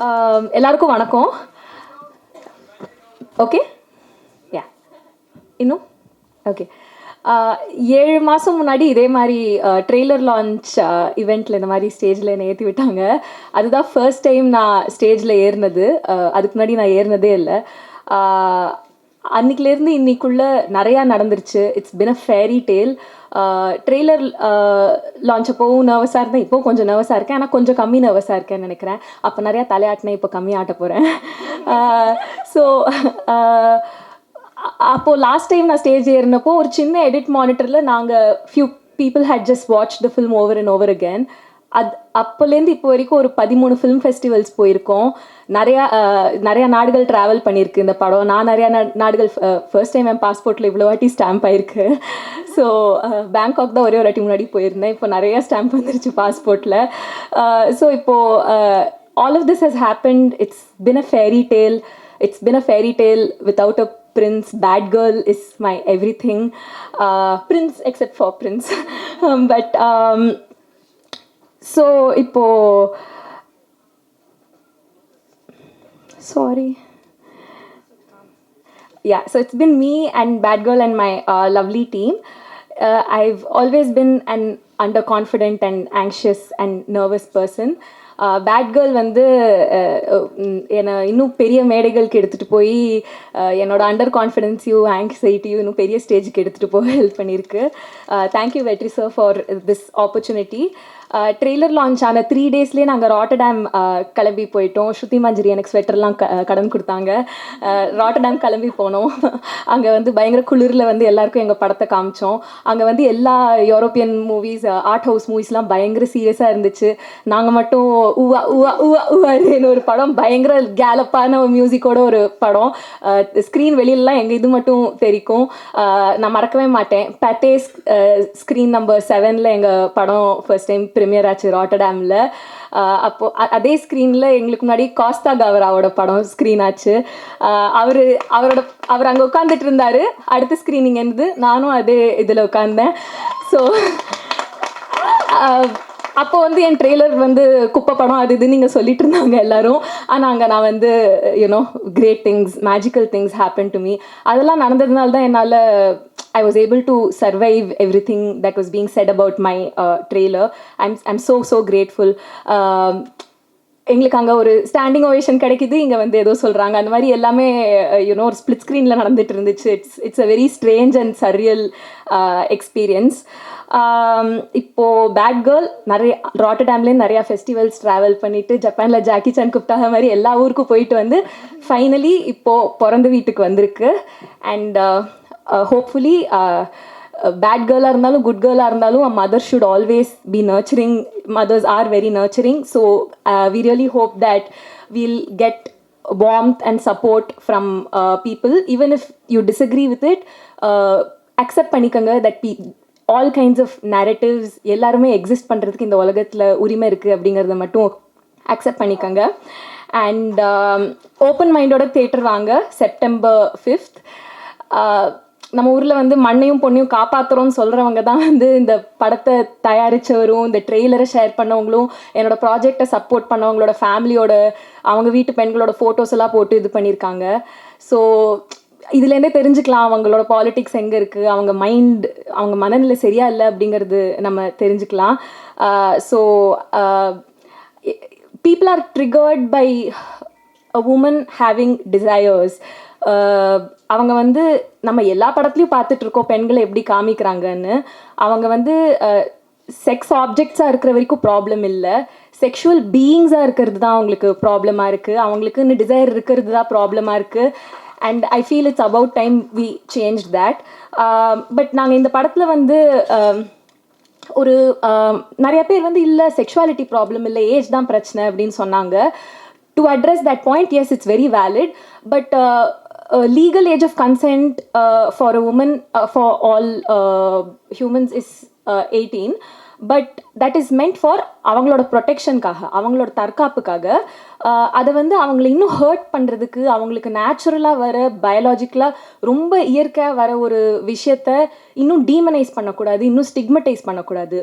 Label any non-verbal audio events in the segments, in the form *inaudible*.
Um, எல்லாருக்கும் வணக்கம். Okay yeah இன்னும்? ஓகே uh, ஏழு மாதம் முன்னாடி இதே மாதிரி ட்ரெய்லர் லான்ச் இவெண்ட்டில் இந்த மாதிரி ஸ்டேஜில் என்னை ஏற்றி விட்டாங்க. அதுதான் ஃபர்ஸ்ட் டைம் நான் ஸ்டேஜில் ஏறினது. Uh, அதுக்கு முன்னாடி நான் ஏறினதே இல்லை. Uh, அன்னைக்குலேருந்து இன்னைக்குள்ள நிறையா நடந்துருச்சு. It's been a fairy tale trailer launch அப்போவும் நர்வஸாக இருந்தேன். இப்போவும் கொஞ்சம் நர்வஸாக இருக்கேன். ஆனால் கொஞ்சம் கம்மி நர்வஸாக இருக்கேன்னு நினைக்கிறேன். அப்போ நிறையா தலையாட்டினேன். இப்போ கம்மி ஆட்ட போகிறேன் ஸோ அப்போது லாஸ்ட் டைம் நான் ஸ்டேஜ் ஏறினப்போ ஒரு சின்ன எடிட் மானிட்டரில் நாங்கள் few people had just watch the film over and over again அது அப்போலேருந்து இப்போ வரைக்கும் ஒரு பதிமூணு ஃபிலிம் ஃபெஸ்டிவல்ஸ் போயிருக்கோம். நிறையா நிறையா நாடுகள் ட்ராவல் பண்ணியிருக்கு இந்த படம். நான் நிறையா நா- நாடுகள் ஃபர்ஸ்ட் டைம் என் பாஸ்போர்ட்டில் இவ்வளோ வாட்டி ஸ்டாம்ப் ஆயிருக்கு. *laughs* ஸோ பேங்காக் தான் ஒரே ஒரு வாட்டி முன்னாடி போயிருந்தேன். இப்போ நிறையா ஸ்டாம்ப் வந்துருச்சு பாஸ்போர்ட்டில் ஸோ இப்போது all of this has happened it's been a fairy tale it's been a fairy tale without a prince. Bad girl is my everything. Uh, prince except for prince. Um, *laughs* but um, so இப்போ sorry. Yeah so it's been me and bad girl and my uh, lovely team. Uh, i've always been an underconfident and anxious and nervous person. Uh, bad girl வந்து uh, uh, என்னை இன்னும் பெரிய மேடைகளுக்கு எடுத்துகிட்டு போய் என்னோட under கான்ஃபிடென்ஸையும் ஆங்ஸைட்டியும் இன்னும் பெரிய ஸ்டேஜுக்கு எடுத்துகிட்டு போக ஹெல்ப் பண்ணியிருக்கு. Thank you Vetri sir for this opportunity trailer launch ஆன த்ரீ டேஸ்லேயே நாங்கள் ராட்டர்டாம் கிளம்பி போயிட்டோம். ஸ்ருதி மஞ்சரி எனக்கு ஸ்வெட்டர்லாம் க கடன் கொடுத்தாங்க. ராட்டர்டாம் கிளம்பி போனோம். அங்கே வந்து பயங்கர குளிரில் வந்து எல்லாருக்கும் எங்கள் படத்தை காமிச்சோம். அங்கே வந்து எல்லா யூரோப்பியன் மூவிஸ் ஆர்ட் ஹவுஸ் மூவிஸ்லாம் பயங்கர சீரியஸாக இருந்துச்சு. நாங்கள் மட்டும் உவா உவா உவா உவான்னு ஒரு படம் பயங்கர கேலப்பான ஒரு மியூசிக்கோட ஒரு படம். ஸ்க்ரீன் வெளியிலலாம் எங்கள் இது மட்டும் தெரிக்கும். நான் மறக்கவே மாட்டேன். பேட்டே ஸ்க்ரீன் நம்பர் செவனில் எங்கள் படம் ஃபர்ஸ்ட் டைம் ப்ரீமியர் ஆச்சு ராட்டர்டாமில் அப்போ அதே ஸ்க்ரீனில் எங்களுக்கு முன்னாடி காஸ்தா கவராவோட படம் ஸ்க்ரீன் ஆச்சு. அவர் அவரோட அவர் அங்கே உட்காந்துட்டு இருந்தார். அடுத்த ஸ்க்ரீனிங் இருந்து நானும் அதே இதில் உட்காந்தேன் ஸோ அப்போ வந்து என் ட்ரெய்லர் வந்து குப்பை படம் அது இது நீங்கள் சொல்லிட்டு இருந்தாங்க எல்லாரும். ஆனால் அங்கே நான் வந்து you know great things magical things happen to me அதெல்லாம் நடந்ததுனால தான் என்னால் I was able able to survive everything being was about my uh, my trailer I'm I'm so grateful. Grateful எங்களுக்கு அங்கே ஒரு ஸ்டாண்டிங் ஓவேஷன் கிடைக்குது. இங்கே வந்து ஏதோ சொல்கிறாங்க அந்த மாதிரி எல்லாமே uh, யூனோ ஒரு ஸ்பிளிட் ஸ்க்ரீனில் நடந்துட்டு இருந்துச்சு. It's it's a very strange and surreal experience இப்போது பேட் கேர்ள் நிறைய ராட்டர்டாம்லேருந்து நிறையா ஃபெஸ்டிவல்ஸ் ட்ராவல் பண்ணிவிட்டு ஜப்பானில் ஜாக்கி சான் குப்டாக மாதிரி எல்லா ஊருக்கும் போயிட்டு வந்து ஃபைனலி இப்போது பிறந்த வீட்டுக்கு வந்திருக்கு. அண்ட் ஹோப்ஃபுல்லி பேட் கேர்ளாக இருந்தாலும் குட் கேர்ளாக இருந்தாலும் mother should always be nurturing mothers are very nurturing so we really hope that we'll get warmth and support from people even if you disagree with it accept பண்ணிக்கோங்க that be all kinds of narratives எல்லாருமே exist பண்ணுறதுக்கு இந்த உலகத்தில் உரிமை இருக்குது அப்படிங்கிறத மட்டும் accept பண்ணிக்கங்க. அண்ட் ஓப்பன் மைண்டோட தேட்டர் வாங்க. செப்டம்பர் ஃபிஃப்த் நம்ம ஊரில் வந்து மண்ணையும் பொண்ணையும் காப்பாற்றுறோம்னு சொல்கிறவங்க தான் வந்து இந்த படத்தை தயாரித்தவரும் இந்த ட்ரெய்லரை ஷேர் பண்ணவங்களும் என்னோட ப்ராஜெக்டை சப்போர்ட் பண்ணவங்களோட ஃபேமிலியோட அவங்க வீட்டு பெண்களோட ஃபோட்டோஸ் எல்லாம் போட்டு இது பண்ணியிருக்காங்க ஸோ இதுலேருந்தே தெரிஞ்சுக்கலாம் அவங்களோட பாலிட்டிக்ஸ் எங்கே இருக்குது அவங்க மைண்ட் அவங்க மனநிலை சரியா இல்லை அப்படிங்கிறது நம்ம தெரிஞ்சுக்கலாம். So people are triggered by a woman having desires அவங்க வந்து நம்ம எல்லா படத்துலையும் பார்த்துட்டு இருக்கோம் பெண்களை எப்படி காமிக்கிறாங்கன்னு. அவங்க வந்து செக்ஸ் ஆப்ஜெக்ட்ஸாக இருக்கிற வரைக்கும் ப்ராப்ளம் இல்லை. செக்ஷுவல் பீயிங்ஸாக இருக்கிறது தான் அவங்களுக்கு ப்ராப்ளமாக இருக்குது அவங்களுக்குன்னு டிசைர் இருக்கிறது தான் ப்ராப்ளமாக இருக்குது and I feel it's about time we change that but நாங்கள் இந்த படத்தில் வந்து ஒரு நிறைய பேர் வந்து இல்லை செக்ஷுவாலிட்டி ப்ராப்ளம் இல்லை ஏஜ் தான் பிரச்சனை அப்படின்னு சொன்னாங்க. To address that point yes it's very valid but legal age of consent uh, for a woman uh, for all uh, humans is 18 but that is meant for அவங்களோட ப்ரொடெக்ஷனுக்காக அவங்களோட தற்காப்புக்காக அதை வந்து அவங்கள இன்னும் ஹர்ட் பண்ணுறதுக்கு அவங்களுக்கு நேச்சுரலாக வர பயாலாஜிக்கலாக ரொம்ப இயற்கையாக வர ஒரு விஷயத்த இன்னும் டீமனைஸ் பண்ணக்கூடாது இன்னும் ஸ்டிக்மடைஸ் பண்ணக்கூடாது.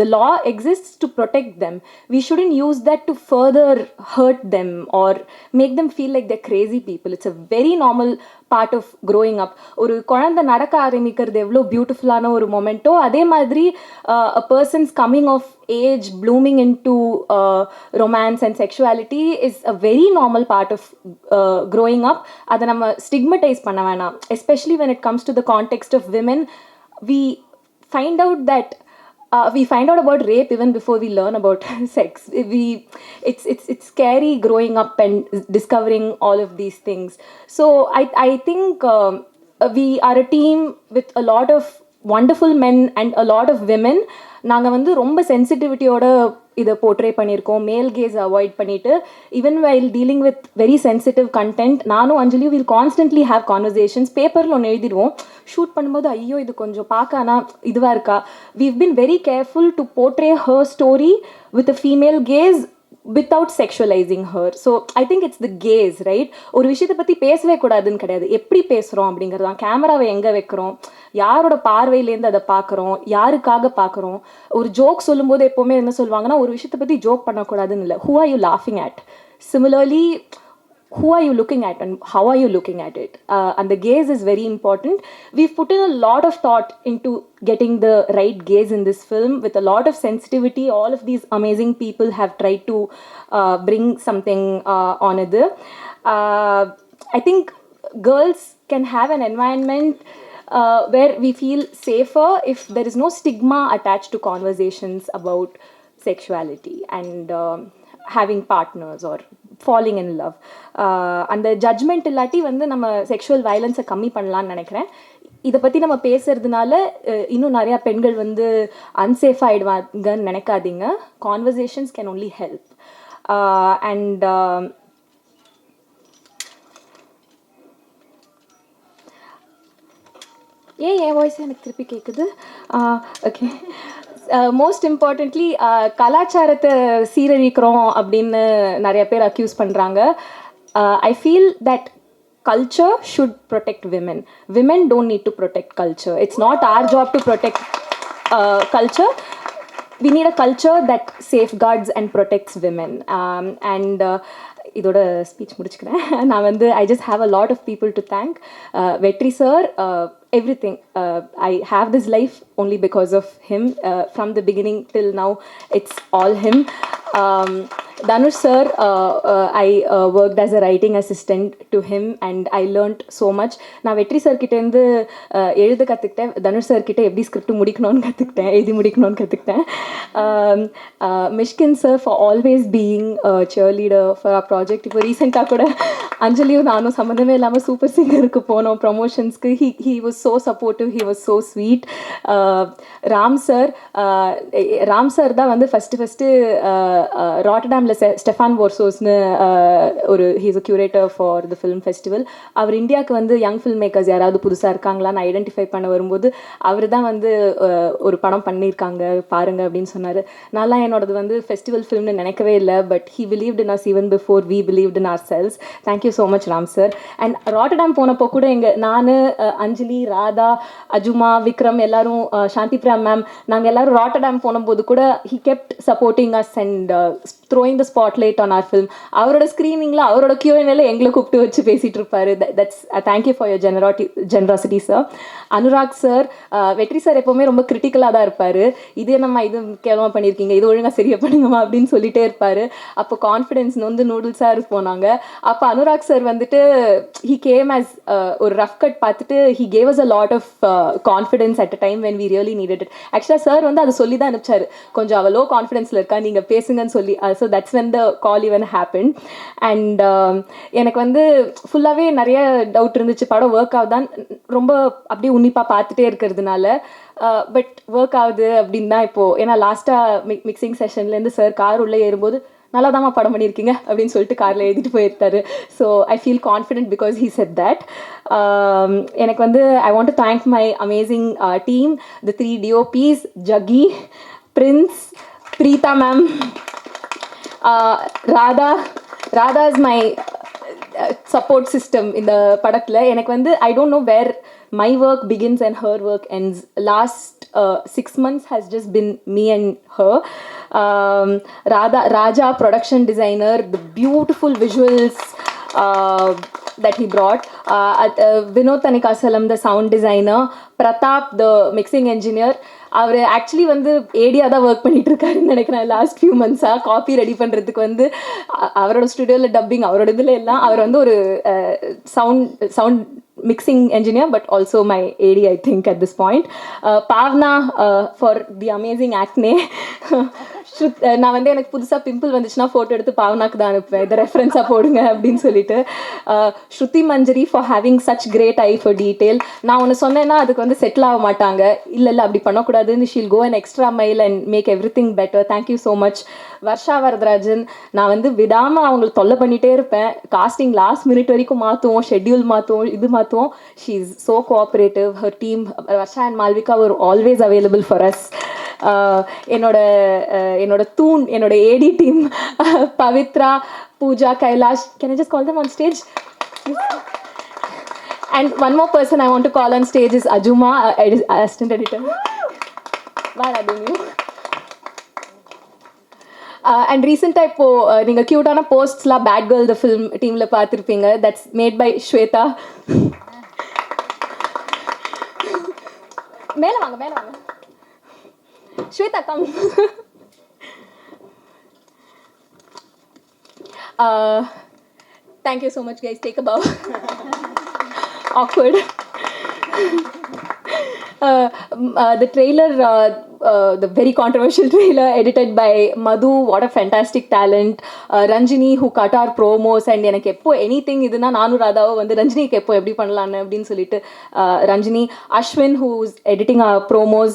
The law exist to protect them we shouldn't use that to further hurt them or make them feel like the crazy people it's a very normal part of growing up ஒரு குழந்தை நடக்க ஆரம்பிக்கிறது எவ்வளோ பியூட்டிஃபுல்லான ஒரு மொமெண்ட்டோ அதே மாதிரி a persons coming of age blooming into romance and sexuality is a very normal part of growing up அதை நம்ம ஸ்டிக்மடைஸ் பண்ண வேணாம் especially when it comes to the context of women we find out that uh, we find out about rape even before we learn about *laughs* sex we it's it's it's scary growing up and discovering all of these things so i i think um, we are a team with a lot of wonderful men and a lot of women நாங்கள் வந்து ரொம்ப சென்சிட்டிவிட்டியோட இதை portray பண்ணியிருக்கோம். Male gaze avoid பண்ணிட்டு even while dealing with very sensitive content நானும் Anjali will constantly have conversations பேப்பரில் ஒன்று எழுதிடுவோம். Shoot பண்ணும்போது ஐயோ இது கொஞ்சம் பார்க்க ஆனால் இதுவாக இருக்கா? We've been very careful to portray her story with a female gaze without sexualising her so I think it's the gaze right ஒரு விஷயத்தை பற்றி பேசவே கூடாதுன்னு கிடையாது. எப்படி பேசுகிறோம் அப்படிங்கிறது தான். கேமராவை எங்கே வைக்கிறோம்? யாரோட பார்வையிலேருந்து அதை பார்க்குறோம்? யாருக்காக பார்க்குறோம்? ஒரு ஜோக் சொல்லும்போது எப்போவுமே என்ன சொல்லுவாங்கன்னா ஒரு விஷயத்தை பற்றி ஜோக் பண்ணக்கூடாதுன்னு இல்லை. Who are you லாஃபிங் at similarly who are you looking at and how are you looking at it? Uh, and the gaze is very important. We've put in a lot of thought into getting the right gaze in this film. With a lot of sensitivity all of these amazing people have tried to uh, bring something uh, on it. Uh, i think girls can have an environment uh, where we feel safer if there is no stigma attached to conversations about sexuality and um, having partners or falling in love அந்த judgement இல்லாட்டி வந்து நம்ம sexual வயலன்ஸை கம்மி பண்ணலான்னு நினைக்கிறேன். இதை பற்றி நம்ம பேசுறதுனால இன்னும் நிறையா பெண்கள் வந்து அன்சேஃப் ஆகிடுவாங்கன்னு நினைக்காதீங்க. Conversations can only help and ஏன் என் வாய்ஸ் எனக்கு திருப்பி கேட்குது ஓகே uh, மோஸ்ட் இம்பார்ட்டண்ட்லி கலாச்சாரத்தை சீரழிக்கிறோம் அப்படின்னு நிறைய பேர் அக்யூஸ் பண்ணுறாங்க I feel that culture should protect women women don't need to protect culture it's not our job to protect uh, culture we need a culture that safeguards and protects women um, and uh, இதோட speech முடிச்சுக்கிறேன். *laughs* நான் வந்து I just have a lot of people to thank Vetri sir everything I have this life only because of him from the beginning till now it's all him um, Danush sir, uh, uh, I uh, worked as a writing assistant to him and I learned so much. நான் வெற்றி sir கிட்டேருந்து uh, எழுத கற்றுக்கிட்டேன் Dhanush sir கிட்டே எப்படி script முடிக்கணும்னு கற்றுக்கிட்டேன் எழுதி முடிக்கணும்னு கற்றுக்கிட்டேன் Mysskin sir for always being cheerleader for our project இப்போ ரீசெண்டாக கூட அஞ்சலியும் நானும் சம்மந்தமே இல்லாமல் சூப்பர் சிங்கருக்கு போனோம். ப்ரமோஷன்ஸ்க்கு he he was so supportive he was so sweet Ram sir Ram sir தான் வந்து ஃபஸ்ட்டு ஃபஸ்ட்டு ராட்டடாமில் ஸ்டெஃபான் போர்சோஸ்னு ஒரு he's a curator for the film festival அவர் இந்தியாவுக்கு வந்து யங் ஃபில்ம் மேக்கர்ஸ் யாராவது புதுசாக இருக்காங்களான்னு ஐடென்டிஃபை பண்ண வரும்போது அவர் தான் வந்து ஒரு படம் பண்ணியிருக்காங்க பாருங்க அப்படின்னு சொன்னார். நல்லா என்னோடது வந்து ஃபெஸ்டிவல் ஃபிலிம்னு நினைக்கவே இல்லை but he believed in us even before we believed in ourselves thank you so much Ram sir and Rotterdam போனப்போ கூட எங்கள் நான் அஞ்சலி ராதா அஜுமா விக்ரம் எல்லாரும் சாந்தி பிரியா மேம் நாங்கள் எல்லாரும் ராட்டடாம் போனபோது கூட he kept supporting us and throwing the spotlight on our film அவரோட ஸ்க்ரீனிங்கில் அவரோட கியூஎன்எல்ல எங்களை கூப்பிட்டு வச்சு பேசிகிட்டு இருப்பாரு. That's thank you for your ஜெனராட்டி generosity sir Anurag sir Vetri sir எப்போவுமே ரொம்ப கிரிட்டிக்கலாக தான் இருப்பார். இதே நம்ம இது கேவலமாக பண்ணியிருக்கீங்க இது ஒழுங்காக சரியா பண்ணுங்கம்மா அப்படின்னு சொல்லிட்டே இருப்பார். அப்போ கான்ஃபிடென்ஸ் வந்து நூடுல்ஸாக போனாங்க. அப்போ அனுராக் சார் வந்துட்டு ஹி கேம் ஆஸ் ஒரு ரஃப் கட் பார்த்துட்டு he gave us a lot of confidence at a time when we really needed it ஆக்சுவலாக சார் வந்து அதை சொல்லி தான் அனுப்பிச்சாரு. கொஞ்சம் அவள் லோ கான்ஃபிடென்ஸில் இருக்கா நீங்கள் பேசுங்கன்னு சொல்லி so that's when the call even happen and எனக்கு வந்து ஃபுல்லாகவே நிறைய டவுட் இருந்துச்சு. படம் ஒர்க் ஆகுதான் ரொம்ப அப்படியே உன்னிப்பாக பார்த்துட்டே இருக்கிறதுனால uh, பட் ஒர்க் ஆகுது அப்படின்னு தான் இப்போது ஏன்னா லாஸ்ட்டாக மிக் மிக்சிங் செஷன்லேருந்து சார் கார் உள்ளே ஏறும்போது நல்லா தான் படம் பண்ணியிருக்கீங்க அப்படின்னு சொல்லிட்டு காரில் எழுதிட்டு போயிருந்தாரு. So I feel confident because he said that எனக்கு வந்து I want to thank my amazing team the three DOPs Jagi Prince Preetha ma'am Radha Radha is my support system இந்த படத்தில் எனக்கு வந்து I don't know where my work begins and her work ends last six months has just been me and her Radha Raja production designer the beautiful visuals that he brought. Uh, at, uh, Vinod Tanikasalam, the sound designer. Pratap, the mixing engineer. அவர் actually வந்து ஏடியா தான் work பண்ணிட்டு இருக்காருன்னு நினைக்கிறேன் last few மந்த்ஸாக copy ready பண்ணுறதுக்கு வந்து அவரோட ஸ்டுடியோவில் டப்பிங் அவரோட இதில் எல்லாம் அவர் வந்து ஒரு sound sound mixing engineer but also my AD I think at this point. Uh, Pavna uh, for the amazing acne. *laughs* ஸ்ருத் uh, நான் வந்து எனக்கு புதுசாக பிம்பிள் வந்துச்சுன்னா ஃபோட்டோ எடுத்து பாவனாக்கு தான் அனுப்புவேன். இதை ரெஃபரன்ஸாக போடுங்க அப்படின்னு சொல்லிட்டு. Shruti Manjari for having such great eye for detail நான் ஒன்று சொன்னேன்னா அதுக்கு வந்து செட்டில் ஆக மாட்டாங்க. இல்லை இல்லை அப்படி பண்ணக்கூடாதுன்னு she'll go and extra mile and make everything better thank you so much Varsha Varadarajan நான் வந்து விடாமல் அவங்களை தொல்லை பண்ணிகிட்டே இருப்பேன். காஸ்டிங் லாஸ்ட் மினிட் வரைக்கும் மாற்றுவோம் ஷெட்யூல் மாற்றுவோம் இது மாற்றுவோம் she is so cooperative her team Varsha and Malvika ஒரு ஆல்வேஸ் அவைலபிள் ஃபார் அஸ் என்னோட அஹ், என்னோட தூண் என்னோட AD team Pavithra Pooja Kailash can I just call them on stage and one more person I want to call on stage is அஜுமா assistant editor வேற அதுவும் Uh, and ரீசெண்டாக இப்போ நீங்கள் க்யூட்டான போஸ்ட்ஸ்லாம் பேட் கேர்ள் த ஃபிலிம் டீமில் பார்த்துருப்பீங்க. That's made by Shweta மேலே வாங்க மேலே வாங்க. Swetha come thank you so much guys take a bow take a bow. Uh, uh, the trailer uh, uh, the very controversial *laughs* trailer edited by madhu what a fantastic talent uh, ranjini who cut our promos and எனக்கு எப்போ any thing இதுனா நானும் ராதாவோ வந்து ரஞ்சினிக்கு எப்போ எப்படி பண்ணலான்னு அப்படின்னு சொல்லிட்டு uh, Ranjini Ashwin who's editing our promos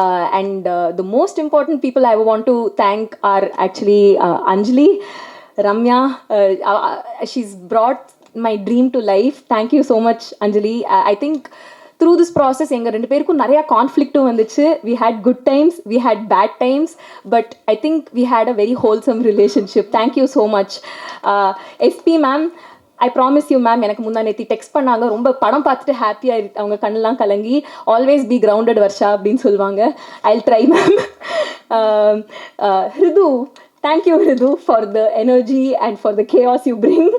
uh, and uh, the most important people i want to thank are actually uh, anjali Ramya, uh, uh, she's brought my dream to life. Thank you so much, Anjali. I, I think Through this process எங்கள் ரெண்டு பேருக்கும் நிறையா கான்ஃப்ளிக்ட்டும் வந்துச்சு. We had good times we had bad times but I think we had a very wholesome relationship thank you so much SP ma'am I promise you ma'am எனக்கு முந்தா நேத்தி text பண்ணாங்க. ரொம்ப படம் பார்த்துட்டு ஹாப்பியாக அவங்க கண்ணெலாம் கலங்கி ஆல்வேஸ் பி கிரவுண்டட் வர்ஷா அப்படின்னு சொல்லுவாங்க. I try ma'am Hridhu thank you Hridhu for the energy and for the chaos you bring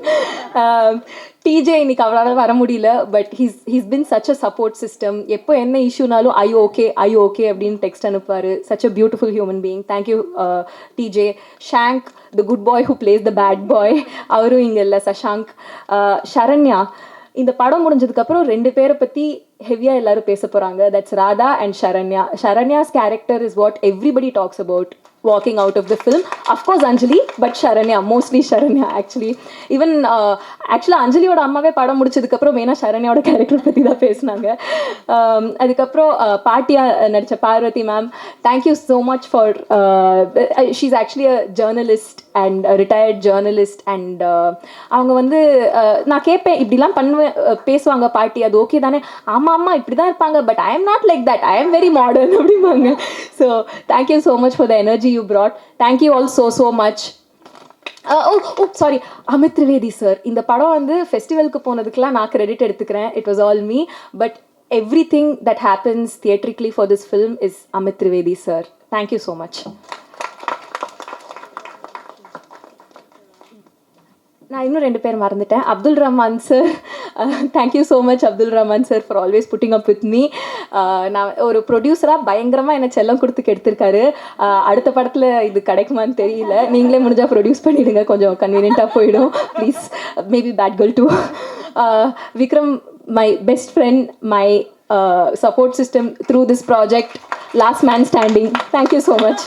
DJ இன்னைக்கு அவரால் வர முடியல but he's he's been such a support system எப்போ என்ன இஷ்யூனாலும் ஐ ஓகே ஐ ஓகே அப்படின்னு டெக்ஸ்ட் அனுப்புவார். Such a beautiful human being thank you DJ Shank the good boy who plays the bad boy அவரும் இங்கே இல்லை சஷாங்க் ஷரண்யா இந்த படம் முடிஞ்சதுக்கப்புறம் ரெண்டு பேரை பற்றி ஹெவியாக எல்லாரும் பேச போகிறாங்க that's Radha and Sharanya Sharanya's character is what everybody talks about walking out of the film. Of course, Anjali, but Sharanya, mostly Sharanya actually. Even uh, அஞ்சலியோட அம்மாவே படம் முடிச்சதுக்கப்புறம் மெயினாக சரண்யாவோட கேரக்டர் பற்றி தான் பேசினாங்க um, அதுக்கப்புறம் uh, பாட்டியா நடித்த Parvathy ma'am thank you so much for she's actually a journalist and retired journalist and அவங்க வந்து uh, நான் கேட்பேன் இப்படிலாம் பண்ணுவேன் uh, பேசுவாங்க பாட்டி அது ஓகே தானே ஆமாம் ஆமாம் இப்படி தான் இருப்பாங்க but I am not like that I am very modern அப்படிம்பாங்க so thank you so much for the energy you brought. Thank you all so so much oh oh sorry Amit Trivedi sir இந்த படம் வந்து ஃபெஸ்டிவலுக்கு போனதுக்கெலாம் நான் credit எடுத்துக்கிறேன். It was all me but everything that happens theatrically for this film is Amit Trivedi sir thank you so much நான் இன்னும் ரெண்டு பேர் மறந்துட்டேன். Abdul Rahman sir thank you so much Abdul Rahman sir for always putting up with me நான் ஒரு ப்ரொடியூசராக பயங்கரமாக என்ன செல்லம் கொடுத்து கெடுத்திருக்காரு. அடுத்த படத்தில் இது கிடைக்குமான்னு தெரியல. நீங்களே முடிஞ்சால் ப்ரொடியூஸ் பண்ணிவிடுங்க கொஞ்சம் கன்வீனியண்ட்டாக போயிடும். Please maybe bad girl two Vikram my best friend my support system through this project last man standing thank you so much